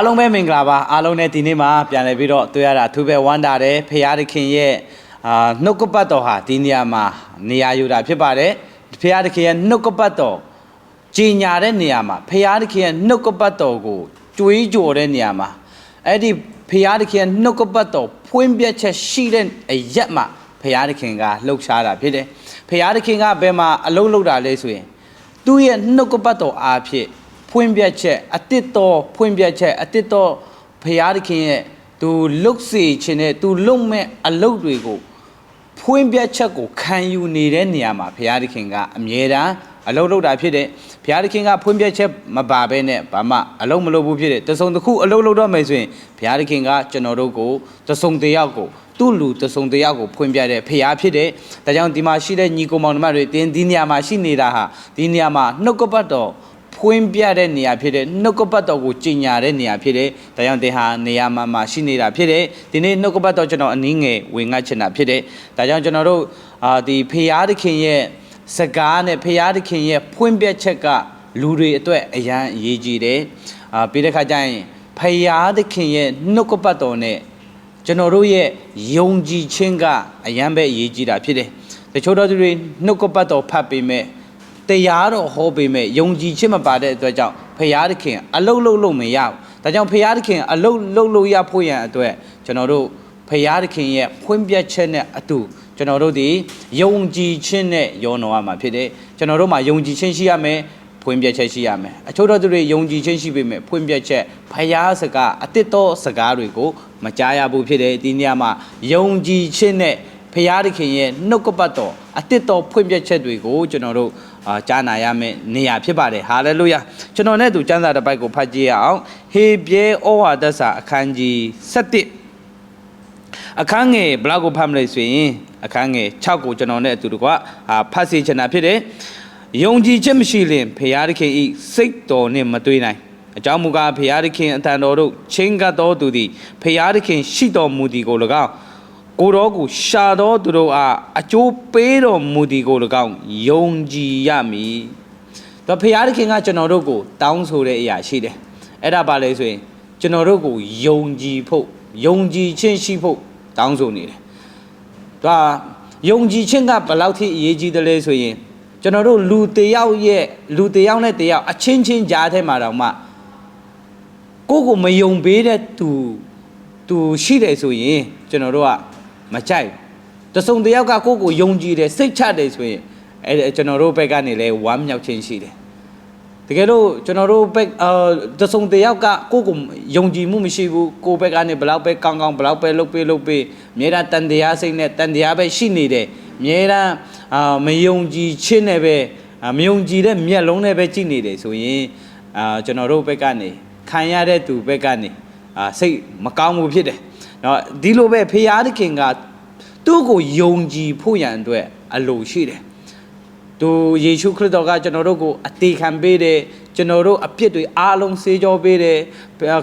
အားလုံးပဲမင်္ဂလာပါအားလုံးနဲ့ဒီနေ့မှာပြန်လည်ပြီးတော့တွေ့ရတာသူပဲဝမ်းတာတယ်ဖရာသခင်ရဲ့အာနှုတ်ကပတ်တော်ဟာဒီနေရာမှာနေရာယူတာဖြစ်ပါတယ်ဖရာသခင်ရဲ့နှုတ်ကပတ်တော်ကြီးညာတဲ့နေရာမှာဖရာသခင်ရဲ့နှုတ်ကပတ်တော်ကိုတွေးကြော်တဲ့နေရာမှာအဲ့ဒီဖရာသခင်ရဲ့နှုတ်ကပတ်တော်ဖွင့်ပြချက်ရှိတဲ့အရက်မှာဖရာသခင်ကလှုပ်ရှားတာဖြစ်တယ်ဖရာသခင်ကဘယ်မှာအလုံးလုံးတာလဲဆိုရင်သူ့ရဲ့နှုတ်ကပတ်တော်အားဖြင့် ဖွင့်ပြချက်အတစ်တော်ဖွင့်ပြချက်အတစ်တော်ဘုရားသခင်ရဲ့သူလုတ်စေခြင်းနဲ့သူလုံမဲ့အလုတ်တွေကိုဖွင့်ပြချက်ကိုခံယူနေတဲ့နေရာမှာဘုရားသခင်ကအမြဲတမ်းအလုတ်လုပ်တာဖြစ်တယ်ဘုရားသခင်ကဖွင့်ပြချက်မပါဘဲနဲ့ဘာမှအလုတ်မလုပ်ဘူးဖြစ်တယ်တစုံတစ်ခုအလုတ်လုပ်တော့မယ်ဆိုရင်ဘုရားသခင်ကကျွန်တော်တို့ကိုတစုံတစ်ယောက်ကိုသူ့လူတစုံတစ်ယောက်ကိုဖွင့်ပြတဲ့ဖရားဖြစ်တယ်။ဒါကြောင့်ဒီမှာရှိတဲ့ညီကိုမောင်နှမတွေတင်းဒီနေရာမှာရှိနေတာဟာဒီနေရာမှာနှုတ်ကပတ်တော် ဖွင့်ပြတဲ့နေရာဖြစ်တဲ့နှုတ်ကပတ်တော်ကိုကြီးညာတဲ့နေရာဖြစ်တယ်။ဒါကြောင့်တင်ဟာနေရာမှာမှာရှိနေတာဖြစ်တယ်။ဒီနေ့နှုတ်ကပတ်တော်ကျွန်တော်အနည်းငယ်ဝင်ငတ်ချင်တာဖြစ်တယ်။ဒါကြောင့်ကျွန်တော်တို့အာဒီဖရားသခင်ရဲ့စကားနဲ့ဖရားသခင်ရဲ့ဖွင့်ပြချက်ကလူတွေအတွက်အရန်အရေးကြီးတယ်။အာပြီးတဲ့ခါကျရင်ဖရားသခင်ရဲ့နှုတ်ကပတ်တော်နဲ့ကျွန်တော်တို့ရဲ့ယုံကြည်ခြင်းကအယံပဲအရေးကြီးတာဖြစ်တယ်။တချို့တော်သူတွေနှုတ်ကပတ်တော်ဖတ်ပေမဲ့ တရားတော်ဟောပေမဲ့ယုံကြည်ခြင်းမပါတဲ့အတွက်ကြောင့်ဖရာသခင်အလုတ်လုတ်လို့မရဘူး။ဒါကြောင့်ဖရာသခင်အလုတ်လုတ်လို့ရဖို့ရန်အတွက်ကျွန်တော်တို့ဖရာသခင်ရဲ့ဖွင့်ပြချက်နဲ့အတူကျွန်တော်တို့ဒီယုံကြည်ခြင်းနဲ့ယောနော်ရမှာဖြစ်တယ်။ကျွန်တော်တို့မှာယုံကြည်ခြင်းရှိရမယ်။ဖွင့်ပြချက်ရှိရမယ်အချို့တော်သူတွေယုံကြည်ခြင်းရှိပေမဲ့ဖွင့်ပြချက်ဖယားစကားအတစ်တော်စကားတွေကိုမကြားရဘူးဖြစ်တယ်ဒီနေရာမှာယုံကြည်ခြင်းနဲ့ဖယားသခင်ရဲ့နှုတ်ကပတ်တော်အတစ်တော်ဖွင့်ပြချက်တွေကိုကျွန်တော်တို့ အာကြားနာရမယ့်နေရာဖြစ်ပါတယ်ဟာလေလုယာကျွန်တော်နဲ့သူကျမ်းစာတစ်ပိုက်ကိုဖတ်ကြည့်ရအောင်ဟေပြဲဩဝါဒစာအခန်းကြီး7အခန်းငယ်ဘလောက်ကိုဖတ်မလဲဆိုရင်အခန်းငယ်6ကိုကျွန်တော်နဲ့အတူတကွာဖတ်စီချင်တာဖြစ်တယ်ယုံကြည်ခြင်းမရှိရင်ဖရာသခင်ဤစိတ်တော်နှင့်မတွေ့နိုင်အကြောင်းမူကားဖရာသခင်အတန်တော်တို့ချင်းကပ်တော်သူသည်ဖရာသခင်ရှိတော်မူသည်ကို၎င်း ကိုတော်ကိုရှာတော်သူတို့အားအကျိုးပေးတော်မူသည်ကို၎င်းယုံကြည်ရမည်တော့ဖရာသခင်ကကျွန်တော်တို့ကိုတောင်းဆိုတဲ့အရာရှိတယ်အဲ့ဒါပါလဲဆိုရင်ကျွန်တော်တို့ကိုယုံကြည်ဖို့ယုံကြည်ခြင်းရှိဖို့တောင်းဆိုနေတယ်ဒါယုံကြည်ခြင်းကဘယ်လောက်ထိအရေးကြီးတယ်လဲဆိုရင်ကျွန်တော်တို့လူတယောက်ရဲ့လူတယောက်နဲ့တယောက်အချင်းချင်းကြားထဲမှာတောင်မှကိုယ့်ကိုမယုံပေးတဲ့သူသူရှိတယ်ဆိုရင်ကျွန်တော်တို့က မကြိုက်ဘူးတစုံတယောက်ကကိုယ့်ကိုယုံကြည်တယ်စိတ်ချတယ်ဆိုရင်အဲကျွန်တော်တို့ဘက်ကနေလဲဝမ်းမြောက်ခြင်းရှိတယ်တကယ်လို့ကျွန်တော်တို့ဘက်အာတစုံတယောက်ကကိုယ့်ကိုယုံကြည်မှုမရှိဘူးကိုယ့်ဘက်ကနေဘလောက်ပဲကောင်းကောင်းဘလောက်ပဲလုပ်ပေးလုပ်ပေးအများအားတန်တရားစိတ်နဲ့တန်တရားပဲရှိနေတယ်အများအားအာမယုံကြည်ခြင်းနဲ့ပဲအာမယုံကြည်တဲ့မျက်လုံးနဲ့ပဲကြည့်နေတယ်ဆိုရင်အာကျွန်တော်တို့ဘက်ကနေခံရတဲ့သူဘက်ကနေအာစိတ်မကောင်းမှုဖြစ်တယ် နော်ဒီလိုပဲဖရာသခင်ကသူ့ကိုယုံကြည်ဖို့ရန်အတွက်အလိုရှိတယ်သူယေရှုခရစ်တော်ကကျွန်တော်တို့ကိုအသေးခံပေးတယ်ကျွန်တော်တို့အပြစ်တွေအားလုံးဆေးကြောပေးတယ်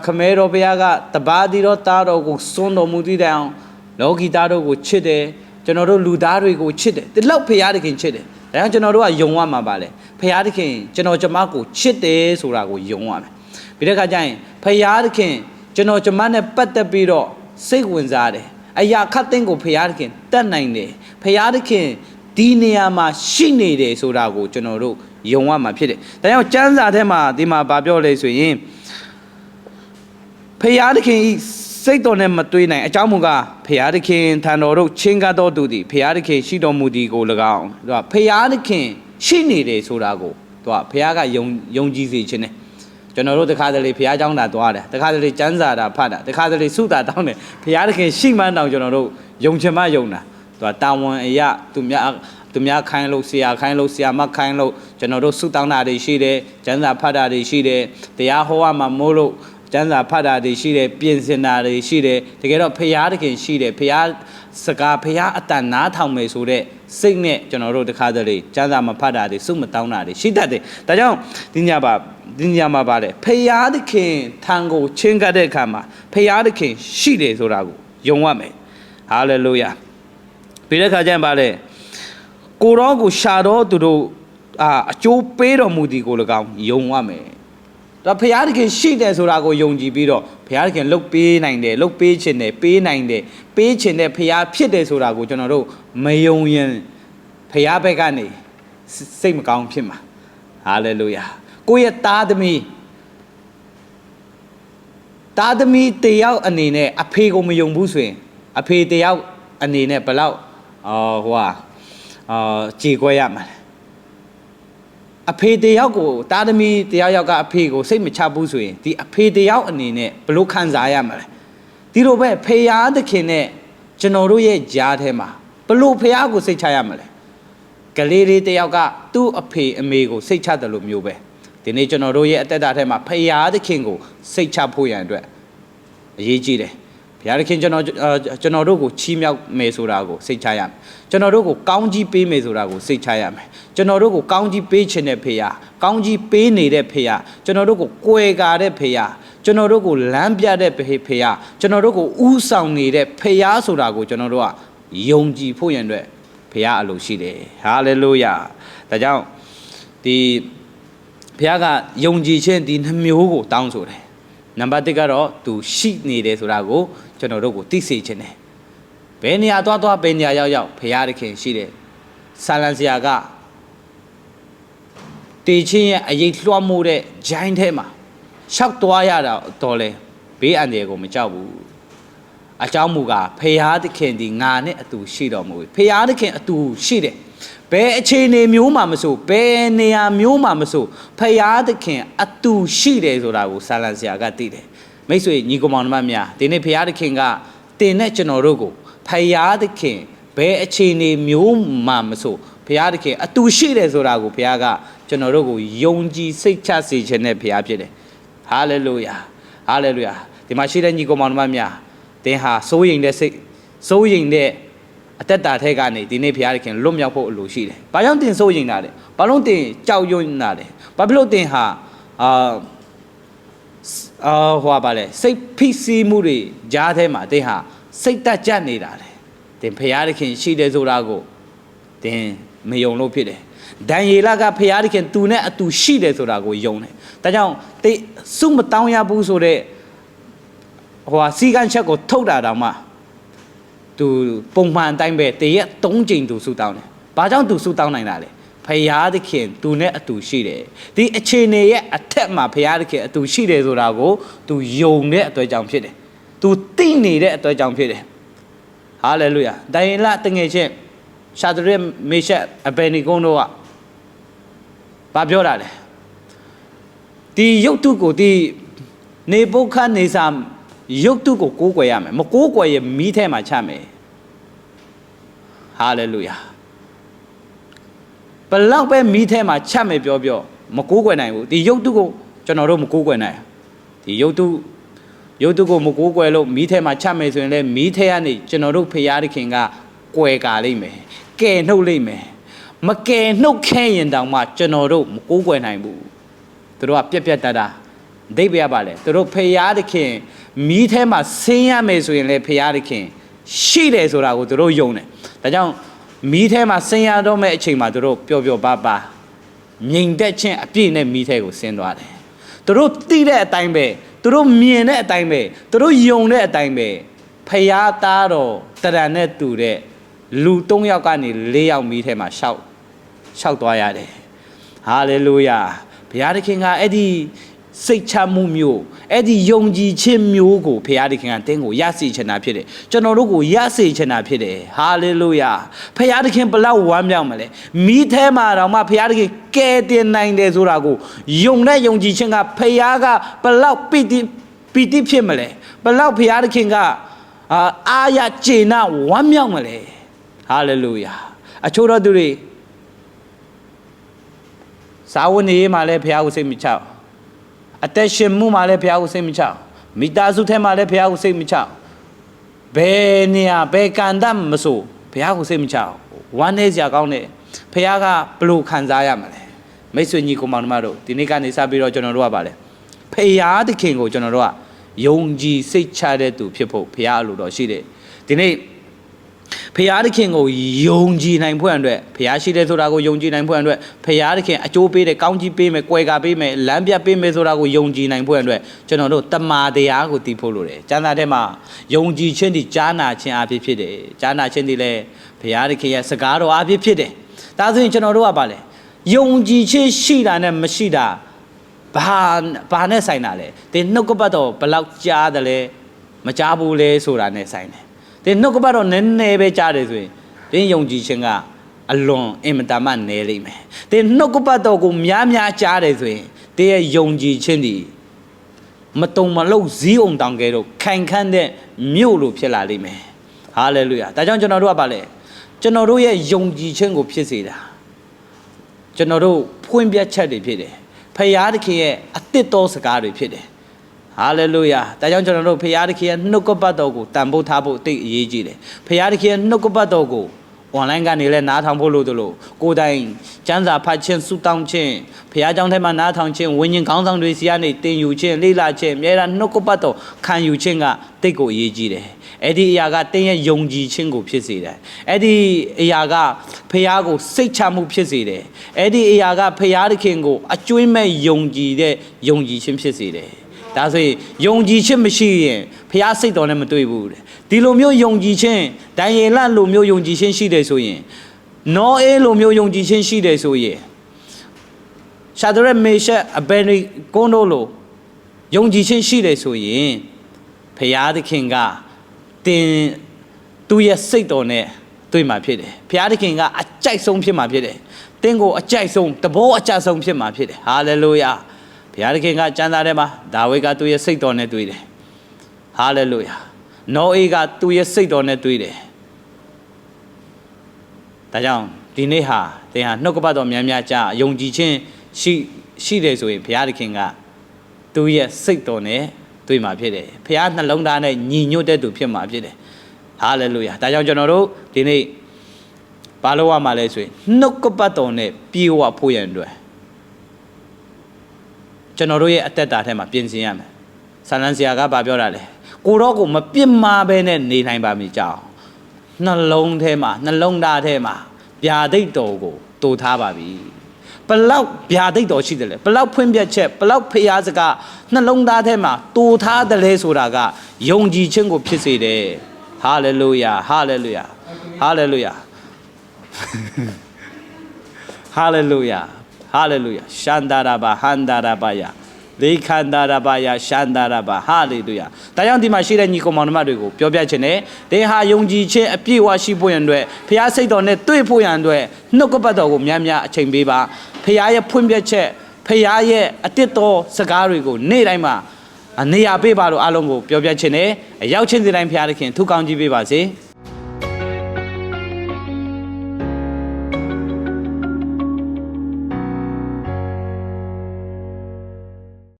ခမဲတော်ဘုရားကတပါးဒီတော်တားတော်ကိုစွန့်တော်မူသည့်တိုင်အောင်လောကီသားတို့ကိုချစ်တယ်ကျွန်တော်တို့လူသားတွေကိုချစ်တယ်ဒီလောက်ဘုရားသခင်ချစ်တယ်ဒါကြောင့်ကျွန်တော်တို့ကယုံရမှာပါလေဘုရားသခင်ကျွန်တော်ကျမကိုချစ်တယ်ဆိုတာကိုယုံရမယ်ပြီးတဲ့အခါကျရင်ဘုရားသခင်ကျွန်တော်ကျမနဲ့ပတ်သက်ပြီးတော့ စိတ်ဝင်စားတယ်အရာခတ်သိမ်းကိုဖရာသခင်တတ်နိုင်တယ်ဖရာသခင်ဒီနေရာမှာရှိနေတယ်ဆိုတာကိုကျွန်တော်တို့ယုံရမှာဖြစ်တယ်ဒါကြောင့်ကျမ်းစာထဲမှာဒီမှာဗာပြောလဲဆိုရင်ဖရာသခင်ဤစိတ်တော်နဲ့မတွေးနိုင်အကြောင်းမူကားဖရာသခင်ထံတော်တို့ချင်းကားတော်သူသည်ဖရာသခင်ရှိတော်မူသည်ကို၎င်းသူကဖရာသခင်ရှိနေတယ်ဆိုတာကိုသူကဖရာကယုံယုံကြည်စေခြင်းနဲ့ ကျွန်တော်တို့တခါတလေဘုရားကျောင်းသာသွားတယ်တခါတလေကျမ်းစာတာဖတ်တာတခါတလေစုတာတောင်းတယ်ဘုရားသခင်ရှိမှန်းတောင်ကျွန်တော်တို့ယုံချင်မှယုံတာသူကတာဝန်အရာသူများသူများခိုင်းလို့ဆရာခိုင်းလို့ဆရာမခိုင်းလို့ကျွန်တော်တို့စုတောင်းတာတွေရှိတယ်ကျမ်းစာဖတ်တာတွေရှိတယ်တရားဟောရမှာမို့လို့ကျမ်းစာဖတ်တာတွေရှိတယ်ပြင်ဆင်တာတွေရှိတယ်တကယ်တော့ဖရာသခင်ရှိတယ်ဖရာစကားဖရာအတန်နားထောင်မယ်ဆိုတဲ့စိတ်နဲ့ကျွန်တော်တို့တခါတလေကျမ်းစာမဖတ်တာတွေစုမတောင်းတာတွေရှိတတ်တယ်ဒါကြောင့်ဒီညပါ ဒီညမှာပါတယ်ဖရာသခင်ထံကိုချင်းကပ်တဲ့အခါမှာဖရာသခင်ရှိတယ်ဆိုတာကိုယုံရမယ်ဟာလေလုယာပြီးတဲ့အခါကျရင်ပါလေကိုရောကိုရှာတော့သူတို့အာအကျိုးပေးတော်မူသည်ကို၎င်းယုံရမယ်ဒါဖရာသခင်ရှိတယ်ဆိုတာကိုယုံကြည်ပြီးတော့ဖရာသခင်လှုပ်ပေးနိုင်တယ်လှုပ်ပေးခြင်းတယ်ပေးနိုင်တယ်ပေးခြင်းတဲ့ဖရာဖြစ်တယ်ဆိုတာကိုကျွန်တော်တို့မယုံရင်ဖရာဘက်ကနေစိတ်မကောင်းဖြစ်မှာဟာလေလုယာ ကိုယ့်ရဲ့သားသမီးသားသမီးတယောက်အနေနဲ့အဖေကိုမယုံဘူးဆိုရင်အဖေတယောက်အနေနဲ့ဘယ်လောက်အော်ဟိုဟာအာကြေကွဲရမှာလဲအဖေတယောက်ကိုသားသမီးတယောက်ယောက်ကအဖေကိုစိတ်မချဘူးဆိုရင်ဒီအဖေတယောက်အနေနဲ့ဘယ်လိုခံစားရမှာလဲဒီလိုပဲဖေယားသခင်နဲ့ကျွန်တော်တို့ရဲ့ကြားထဲမှာဘယ်လိုဖေယားကိုစိတ်ချရမှာလဲကလေးလေးတယောက်ကသူ့အဖေအမေကိုစိတ်ချတယ်လို့မျိုးပဲ ဒီနေ့ကျွန်တော်တို့ရဲ့အသက်တာထဲမှာဖေယားသခင်ကိုစိတ်ချဖို့ရန်အတွက်အရေးကြီးတယ်ဘုရားသခင်ကျွန်တော်အာကျွန်တော်တို့ကိုချီးမြှောက်မယ်ဆိုတာကိုစိတ်ချရမယ်ကျွန်တော်တို့ကိုကောင်းကြီးပေးမယ်ဆိုတာကိုစိတ်ချရမယ်ကျွန်တော်တို့ကိုကောင်းကြီးပေးခြင်းတဲ့ဖေယားကောင်းကြီးပေးနေတဲ့ဖေယားကျွန်တော်တို့ကိုကွယ်ကာတဲ့ဖေယားကျွန်တော်တို့ကိုလမ်းပြတဲ့ဖေယားကျွန်တော်တို့ကိုဥဆောင်နေတဲ့ဖေယားဆိုတာကိုကျွန်တော်တို့ကယုံကြည်ဖို့ရန်အတွက်ဖေယားအလိုရှိတယ်ဟာလေလုယာဒါကြောင့်ဒီ ဘုရားကယုံကြည်ခြင်းဒီနှမျိုးကိုတောင်းဆိုတယ်နံပါတ်1ကတော့သူရှိနေတယ်ဆိုတာကိုကျွန်တော်တို့ကိုသိစေခြင်းတယ်ဘယ်နေရာသွားသွားဘယ်နေရာရောက်ရောက်ဘုရားသခင်ရှိတယ်ဆာလန်စရာကတေချင်းရဲ့အရေးလွှမ်းမိုးတဲ့ဂျိုင်းထဲမှာရှောက်သွားရတာတော့လဲဘေးအန္တရာယ်ကိုမကြောက်ဘူးအကြောင်းမူကားဖရာသခင်ဒီငါနဲ့အတူရှိတော်မူပြီဖရာသခင်အတူရှိတယ် ဘယ်အခြေအနေမျိုးမှမဆိုဘယ်နေရာမျိုးမှမဆိုဖရာသခင်အတူရှိတယ်ဆိုတာကိုဆာလန်ဆရာကသိတယ်မိတ်ဆွေညီကောင်မောင်နှမများဒီနေ့ဖရာသခင်ကတင်တဲ့ကျွန်တော်တို့ကိုဖရာသခင်ဘယ်အခြေအနေမျိုးမှမဆိုဖရာသခင်အတူရှိတယ်ဆိုတာကိုဖရာကကျွန်တော်တို့ကိုယုံကြည်စိတ်ချစေခြင်းနဲ့ဖရာဖြစ်တယ်ဟာလေလုယာဟာလေလုယာဒီမှာရှိတဲ့ညီကောင်မောင်နှမများသင်ဟာစိုးရိမ်တဲ့စိတ်စိုးရိမ်တဲ့ အသက်တာထဲကနေဒီနေ့ဘုရားသခင်လွတ်မြောက်ဖို့အလိုရှိတယ်။ဘာကြောင့်တင်စိုးရိမ်တာလဲ။ဘာလို့တင်ကြောက်ရွံ့တာလဲ။ဘာဖြစ်လို့တင်ဟာအာအာဟောပါလဲစိတ်ဖိစီးမှုတွေကြားထဲမှာတင်ဟာစိတ်တက်ကြက်နေတာလေ။တင်ဘုရားသခင်ရှိတယ်ဆိုတာကိုတင်မယုံလို့ဖြစ်တယ်။ဒံယေလကဘုရားသခင်သူနဲ့အတူရှိတယ်ဆိုတာကိုယုံတယ်။ဒါကြောင့်တိစုမတောင်းရဘူးဆိုတဲ့ဟိုဟာစီကန်းချက်ကိုထုတ်တာတောင်မှ သူပုံမှန်အတိုင်းပဲတရက်၃ချိန်သူဆူတောင်းတယ်။ဘာကြောင့်သူဆူတောင်းနိုင်တာလဲ။ဖယားသခင်သူနဲ့အတူရှိတယ်။ဒီအခြေအနေရဲ့အထက်မှာဖယားသခင်အတူရှိတယ်ဆိုတာကိုသူယုံတဲ့အတွက်ကြောင့်ဖြစ်တယ်။ तू သိနေတဲ့အတွက်ကြောင့်ဖြစ်တယ်။ဟာလေလုယာ။ဒိုင်လတငယ်ချင်းရှာဒရက်မေရှက်အဘယ်နီကုန်းတို့ကဘာပြောတာလဲ။ဒီရုပ်တုကိုဒီနေပုခတ်နေစာရုပ်တုကိုကိုးကွယ်ရမယ်မကိုးကွယ်ရင်မိထဲမှာချမယ် ဟာလေလုယာဘလောက်ပဲမိထဲမှာချမယ်ပြောပြောမကိုးကွယ်နိုင်ဘူးဒီရုပ်တုကိုကျွန်တော်တို့မကိုးကွယ်နိုင်ဒီရုပ်တုရုပ်တုကိုမကိုးကွယ်လို့မိထဲမှာချမယ်ဆိုရင်လည်းမိထဲကနေကျွန်တော်တို့ဖရာသခင်ကကွယ်ကာလိမ့်မယ်ကဲနှုတ်လိမ့်မယ်မကယ်နှုတ်ခဲရင်တောင်မှကျွန်တော်တို့မကိုးကွယ်နိုင်ဘူးသူတို့ကပြက်ပြက်တတ်တာဒိဗ္ဗယပါလေသူတို့ဖရာသခင်မီးထဲမှာဆင်းရမယ်ဆိုရင်လည်းဖရာသခင်ရှိတယ်ဆိုတာကိုသူတို့ယုံတယ် ဒါကြောင့်မီးထဲမှာဆင်းရတော့မဲ့အချိန်မှာသူတို့ပျော်ပျော်ပါပါမြင်တတ်ခြင်းအပြည့်နဲ့မီးထဲကိုဆင်းသွားတယ်သူတို့သိတဲ့အတိုင်းပဲသူတို့မြင်တဲ့အတိုင်းပဲသူတို့ယုံတဲ့အတိုင်းပဲဖရာသားတော်တရံနဲ့တူတဲ့လူ၃ယောက်ကနေ၄ယောက်မီးထဲမှာရှောက်ရှောက်သွားရတယ်ဟာလေလုယာဘုရားသခင်ကအဲ့ဒီစိတ်ချမှုမျိုး အဲ့ဒီယုံကြည်ခြင်းမျိုးကိုဘုရားသခင်ကတင်းကိုရစေချင်တာဖြစ်တယ်ကျွန်တော်တို့ကိုရစေချင်တာဖြစ်တယ်ဟာလေလုယာဘုရားသခင်ဘလောက်ဝမ်းမြောက်မလဲမိထဲမှာတော့မှဘုရားသခင်ကယ်တင်နိုင်တယ်ဆိုတာကိုယုံတဲ့ယုံကြည်ခြင်းကဘုရားကဘလောက်ပိတိပိတိဖြစ်မလဲဘလောက်ဘုရားသခင်ကအာအာရကျေနပ်ဝမ်းမြောက်မလဲဟာလေလုယာအချို့တော်သူတွေစာဝန်နေမှာလည်းဘုရားကိုစိတ်မချဘူး အသက်ရှင်မှုမှာလည်းဘုရားကိုစိတ်မချမိသားစုထဲမှာလည်းဘုရားကိုစိတ်မချဘယ်နေရာဘယ်ကံတတ်မဆိုဘုရားကိုစိတ်မချဝမ်းနေစရာကောင်းတယ်ဘုရားကဘလို့ခံစားရမှာလဲမိတ်ဆွေညီကောင်မောင်နှမတို့ဒီနေ့ကနေစပြီးတော့ကျွန်တော်တို့ကပါလဲဖရာသခင်ကိုကျွန်တော်တို့ကယုံကြည်စိတ်ချတဲ့သူဖြစ်ဖို့ဘုရားအလိုတော်ရှိတယ်ဒီနေ့ ဖရာသခင်ကိုယုံကြည်နိုင်ဖို့အတွက်ဖရာရှိတယ်ဆိုတာကိုယုံကြည်နိုင်ဖို့အတွက်ဖရာသခင်အကျိုးပေးတယ်ကောင်းကြီးပေးမယ်၊ကွယ်ကာပေးမယ်၊လမ်းပြပေးမယ်ဆိုတာကိုယုံကြည်နိုင်ဖို့အတွက်ကျွန်တော်တို့တမာတရားကိုတည်ဖို့လိုတယ်။ကျမ်းစာထဲမှာယုံကြည်ခြင်းဒီကြားနာခြင်းအဖြစ်ဖြစ်တယ်။ကြားနာခြင်းဒီလည်းဖရာသခင်ရဲ့စကားတော်အဖြစ်ဖြစ်တယ်။ဒါဆိုရင်ကျွန်တော်တို့ကပါလေယုံကြည်ခြင်းရှိတာနဲ့မရှိတာဘာဘာနဲ့ဆိုင်တာလဲ။ဒီနှုတ်ကပတ်တော်ဘယ်လောက်ကြားတယ်လဲမကြားဘူးလဲဆိုတာနဲ့ဆိုင်တယ်။ ဒီနှုတ်ကပတ်တော်နည်းနည်းပဲကြားတယ်ဆိုရင်ဒီယုံကြည်ခြင်းကအလွန်အင်မတန်မှနည်းလိမ့်မယ်။ဒီနှုတ်ကပတ်တော်ကိုများများကြားတယ်ဆိုရင်ဒီရဲ့ယုံကြည်ခြင်းဒီမတုံမလုံးဇီးအောင်တောင်ကဲတော့ခိုင်ခန့်တဲ့မြို့လိုဖြစ်လာလိမ့်မယ်။ဟာလေလုယာ။ဒါကြောင့်ကျွန်တော်တို့ကပါလေကျွန်တော်တို့ရဲ့ယုံကြည်ခြင်းကိုဖြစ်စေတာကျွန်တော်တို့ဖွင့်ပြချက်တွေဖြစ်တယ်။ဖယားသခင်ရဲ့အသစ်တော်စကားတွေဖြစ်တယ်။ ဟာလေလုယာဒါကြောင့်ကျွန်တော်တို့ဖခင်တခင်ရဲ့နှုတ်ကပတ်တော်ကိုတန်ဖိုးထားဖို့အသိအရေးကြီးတယ်ဖခင်တခင်ရဲ့နှုတ်ကပတ်တော်ကို online ကနေလည်းနားထောင်ဖို့လို့တို့လို့ကိုယ်တိုင်စံစာဖတ်ခြင်းဆုတောင်းခြင်းဖခင်ကြောင့်ထဲမှာနားထောင်ခြင်းဝိညာဉ်ကောင်းဆောင်တွေစီကနေတင်ယူခြင်းလေ့လာခြင်းအများအားနှုတ်ကပတ်တော်ခံယူခြင်းကတိတ်ကိုအရေးကြီးတယ်အဲ့ဒီအရာကတင်းရဲ့ယုံကြည်ခြင်းကိုဖြစ်စေတယ်အဲ့ဒီအရာကဖခင်ကိုစိတ်ချမှုဖြစ်စေတယ်အဲ့ဒီအရာကဖခင်တခင်ကိုအကျွင်းမဲ့ယုံကြည်တဲ့ယုံကြည်ခြင်းဖြစ်စေတယ် ဒါဆိုရင်ယုံကြည်ခြင်းမရှိရင်ဖះစိတ်တော်နဲ့မတွေ့ဘူးတဲ့ဒီလိုမျိုးယုံကြည်ခြင်းဒံယေလလိုမျိုးယုံကြည်ခြင်းရှိတယ်ဆိုရင်နောအေလိုမျိုးယုံကြည်ခြင်းရှိတယ်ဆိုရင်ရှာဒရက်မေရှက်အဘယ်နီကွန်ဒိုလိုယုံကြည်ခြင်းရှိတယ်ဆိုရင်ဖះသခင်ကတင်သူ့ရဲ့စိတ်တော်နဲ့တွေ့မှာဖြစ်တယ်ဖះသခင်ကအကြိုက်ဆုံးဖြစ်မှာဖြစ်တယ်တင်းကိုအကြိုက်ဆုံးတဘောအကြဆုံးဖြစ်မှာဖြစ်တယ်ဟာလေလုယာ ဘုရားသခင်ကကျမ်းစာထဲမှာဒါဝိဒ်ကသူ့ရဲ့စိတ်တော်နဲ့တွေ့တယ်ဟာလေလုယာနောအေးကသူ့ရဲ့စိတ်တော်နဲ့တွေ့တယ်ဒါကြောင့်ဒီနေ့ဟာသင်ဟာနှုတ်ကပတ်တော်များများကြားယုံကြည်ခြင်းရှိရှိတယ်ဆိုရင်ဘုရားသခင်ကသူ့ရဲ့စိတ်တော်နဲ့တွေ့မှာဖြစ်တယ်ဘုရားနှလုံးသားနဲ့ညီညွတ်တဲ့သူဖြစ်မှာဖြစ်တယ်ဟာလေလုယာဒါကြောင့်ကျွန်တော်တို့ဒီနေ့ဘာလို့ရမှာလဲဆိုရင်နှုတ်ကပတ်တော်နဲ့ပြေဝဖို့ရန်အတွက် ကျွန်တော်တို့ရဲ့အသက်တာထဲမှာပြင်ဆင်ရမယ်ဆန္ဒဆရာကဘာပြောတာလဲကိုတော့ကိုမပြစ်မှားဘဲနဲ့နေနိုင်ပါမည်ကြောင်းနှလုံးထဲမှာနှလုံးသားထဲမှာဗျာဒိတ်တော်ကိုတူထားပါပြီဘလောက်ဗျာဒိတ်တော်ရှိတယ်လဲဘလောက်ဖွင့်ပြချက်ဘလောက်ဖျားစကားနှလုံးသားထဲမှာတူထားတယ်လဲဆိုတာကယုံကြည်ခြင်းကိုဖြစ်စေတယ်ဟာလေလုယာဟာလေလုယာဟာလေလုယာဟာလေလုယာ ဟာလေလုယာရှန္ဒာရဘာဟန္ဒာရဘာယလေခန္ဒာရဘာယရှန္ဒာရဘာဟာလေလုယာဒါကြောင့်ဒီမှာရှိတဲ့ညီကောင်မောင်နှမတွေကိုပြောပြချင်တယ်တေဟာယုံကြည်ခြင်းအပြည့်အဝရှိဖို့ရန်အတွက်ဖះစိတ်တော်နဲ့တွေ့ဖို့ရန်အတွက်နှုတ်ကပတ်တော်ကိုများများအချိန်ပေးပါဖះရဲ့ဖွင့်ပြချက်ဖះရဲ့အတစ်တော်စကားတွေကိုနေ့တိုင်းမှာနေရာပေးပါလို့အားလုံးကိုပြောပြချင်တယ်အရောက်ချင်းစီတိုင်းဖះသခင်ထုကောင်းကြီးပေးပါစေ။